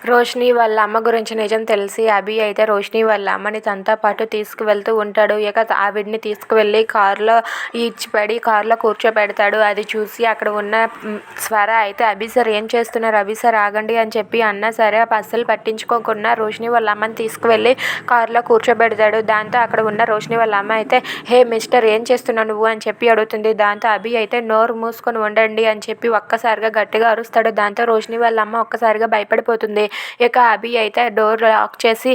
రోషిని వాళ్ళ అమ్మ గురించి నిజం తెలిసి అభి అయితే రోషిని వాళ్ళ అమ్మని తనతో పాటు తీసుకువెళ్తూ ఉంటాడు. ఇక ఆవిడ్ని తీసుకువెళ్ళి కారులో ఈడ్చిపడి కారులో కూర్చోబెడతాడు. అది చూసి అక్కడ ఉన్న స్వర అయితే అభి సార్ ఏం చేస్తున్నారు? అభి సార్ ఆగండి అని చెప్పి అన్నా సరే అస్సలు పట్టించుకోకుండా రోషిని వాళ్ళ అమ్మని తీసుకువెళ్ళి కారులో కూర్చోబెడతాడు. దాంతో అక్కడ ఉన్న రోషిని వాళ్ళ అమ్మ అయితే హే మిస్టర్ ఏం చేస్తున్నావు నువ్వు? అని చెప్పి అడుగుతుంది. దాంతో అభి అయితే నోరు మూసుకొని ఉండండి అని చెప్పి ఒక్కసారిగా గట్టిగా అరుస్తాడు. దాంతో రోషిని వాళ్ళ అమ్మ ఒక్కసారిగా భయపడిపోతుంది. ఇక అభి అయితే డోర్ లాక్ చేసి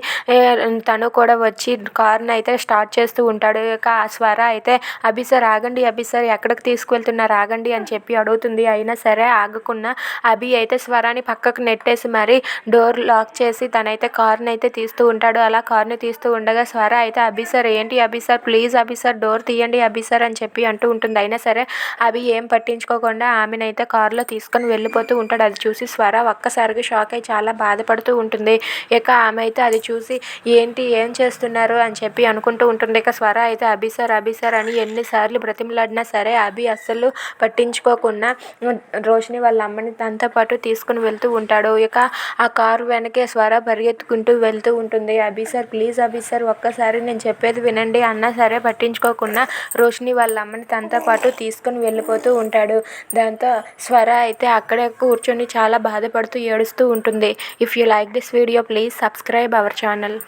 తను కూడా వచ్చి కార్ని అయితే స్టార్ట్ చేస్తూ ఉంటాడు. ఇక ఆ స్వర అయితే అభి సార్ ఆగండి అభి సార్ ఎక్కడికి తీసుకువెళ్తున్నారు ఆగండి అని చెప్పి అడుగుతుంది. అయినా సరే ఆగకుండా అభి అయితే స్వరాన్ని పక్కకు నెట్టేసి మరి డోర్ లాక్ చేసి తనైతే కార్ని అయితే తీస్తూ ఉంటాడు. అలా కార్ని తీస్తూ ఉండగా స్వర అయితే అభి సార్ ఏంటి Abhi sir please Abhi sir door తీయండి అభి సార్ అని చెప్పి అంటూ ఉంటుంది. అయినా సరే అభి ఏం పట్టించుకోకుండా ఆమెనైతే కారులో తీసుకొని వెళ్ళిపోతూ ఉంటాడు. అది చూసి స్వర ఒక్కసారిగా షాక్ అయి చాలా బాధపడుతూ ఉంటుంది. ఇక ఆమె అయితే అది చూసి ఏంటి ఏం చేస్తున్నారు? అని చెప్పి అనుకుంటూ ఉంటుంది. ఇక స్వర అయితే అభి సార్ అభి సార్ అని ఎన్నిసార్లు బ్రతిమలాడినా సరే అభి అస్సలు పట్టించుకోకుండా రోషిని వాళ్ళ అమ్మని తనతో పాటు తీసుకుని వెళ్తూ ఉంటాడు. ఇక ఆ కారు వెనకే స్వర పరిగెత్తుకుంటూ వెళ్తూ ఉంటుంది. Abhi sir please Abhi sir ఒక్కసారి నేను చెప్పేది వినండి. అన్నా సరే పట్టించుకోకుండా రోషిని వాళ్ళ అమ్మని తనతో పాటు తీసుకుని వెళ్ళిపోతూ ఉంటాడు. దాంతో స్వర అయితే అక్కడే కూర్చొని చాలా బాధపడుతూ ఏడుస్తూ ఉంటుంది. If you like this video, please subscribe our channel.